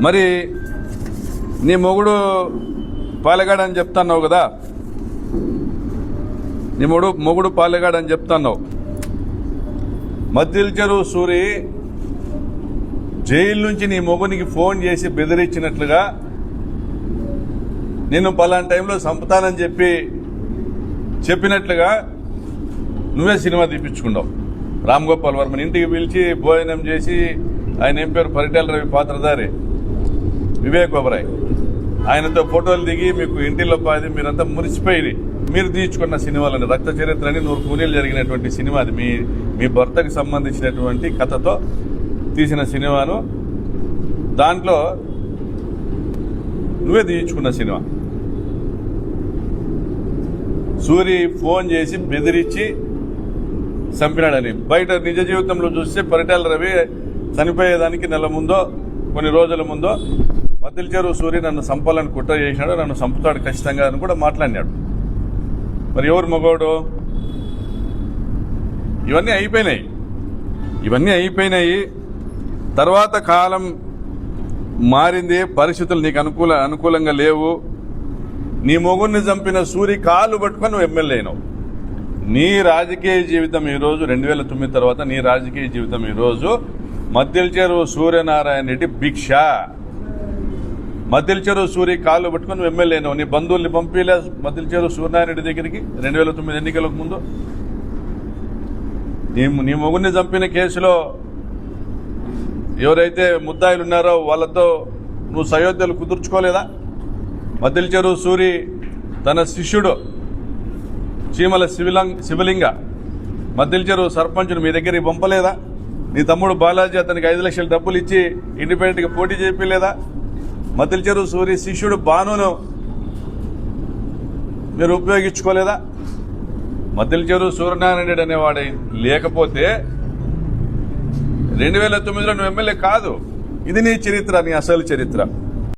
మరి నీ మొగుడు పాలెగాడని చెప్తున్నావు కదా? నీ మొగుడు మొగుడు పాలెగాడని చెప్తున్నావు. మద్దిల చెరువు సూరి జైలు నుంచి నీ మొగునికి ఫోన్ చేసి బెదిరించినట్లుగా నేను పలానా టైంలో చంపుతానని చెప్పి చెప్పినట్లుగా నువ్వే సినిమా తీపించుకున్నావు రామ్ గోపాల్ వర్మని ఇంటికి పిలిచి భోజనం చేసి ఆయన ఏం పేరు? పరిటాల రవి పాత్రధారి. వివేక్ ఒబరాయ్ ఆయనతో ఫోటోలు దిగి మీకు ఇంటిలో పాది మీరంతా మురిసిపోయి మీరు తీర్చుకున్న సినిమాలని రక్త చరిత్రని నూరు కూలీలు జరిగినటువంటి సినిమా అది. మీ మీ భర్తకు సంబంధించినటువంటి కథతో తీసిన సినిమాను దాంట్లో నువ్వే తీయించుకున్న సినిమా. సూరి ఫోన్ చేసి బెదిరించి చంపినాడని. బయట నిజ జీవితంలో చూస్తే పరిటాల రవి చనిపోయేదానికి నెల ముందో కొన్ని రోజుల ముందో మద్దిల చెరువు సూరి నన్ను చంపాలని కుట్ర చేసినాడు నన్ను సంపుతాడు ఖచ్చితంగా అని కూడా మాట్లాడినాడు. మరి ఎవరు మగవాడు ఇవన్నీ అయిపోయినాయి. ఇవన్నీ అయిపోయినాయి. తర్వాత కాలం మారింది పరిస్థితులు నీకు అనుకూల అనుకూలంగా లేవు. నీ మొగుడిని చంపిన సూరి కాళ్ళు పట్టుకొని నువ్వు ఎమ్మెల్యే అయినావు. నీ రాజకీయ జీవితం ఈరోజు రెండు వేల తొమ్మిది తర్వాత నీ రాజకీయ జీవితం ఈరోజు మద్దెల చెరువు సూర్యనారాయణ రెడ్డి భిక్ష. మద్దెల చెరువు సూరి కాళ్ళు పట్టుకుని ఎమ్మెల్యేను నీ బంధువుల్ని పంపిలే మద్దెల చెరువు సూర్యనారాయణ దగ్గరికి రెండు వేల తొమ్మిది ఎన్నికలకు ముందు. నీ నీ మొగుడిని చంపిన కేసులో ఎవరైతే ముద్దాయిలు ఉన్నారో వాళ్ళతో నువ్వు సయోధ్యలు కుదుర్చుకోలేదా? మద్దెల చెరువు సూరి తన శిష్యుడు చీమల శివలింగ శివలింగ మద్దెల చెరువు సర్పంచ్ను మీ దగ్గరికి పంపలేదా? నీ తమ్ముడు బాలాజీ అతనికి ఐదు లక్షల డబ్బులు ఇచ్చి ఇండిపెండెంట్గా పోటీ చేయలేదా మద్దెల చెరువు సూరి శిష్యుడు బానును మీరు ఉపయోగించుకోలేదా? మద్దెల చెరువు అనేవాడు లేకపోతే రెండు వేల తొమ్మిదిలో నువ్వు ఎమ్మెల్యే కాదు. ఇది నీ చరిత్ర నీ అసలు చరిత్ర.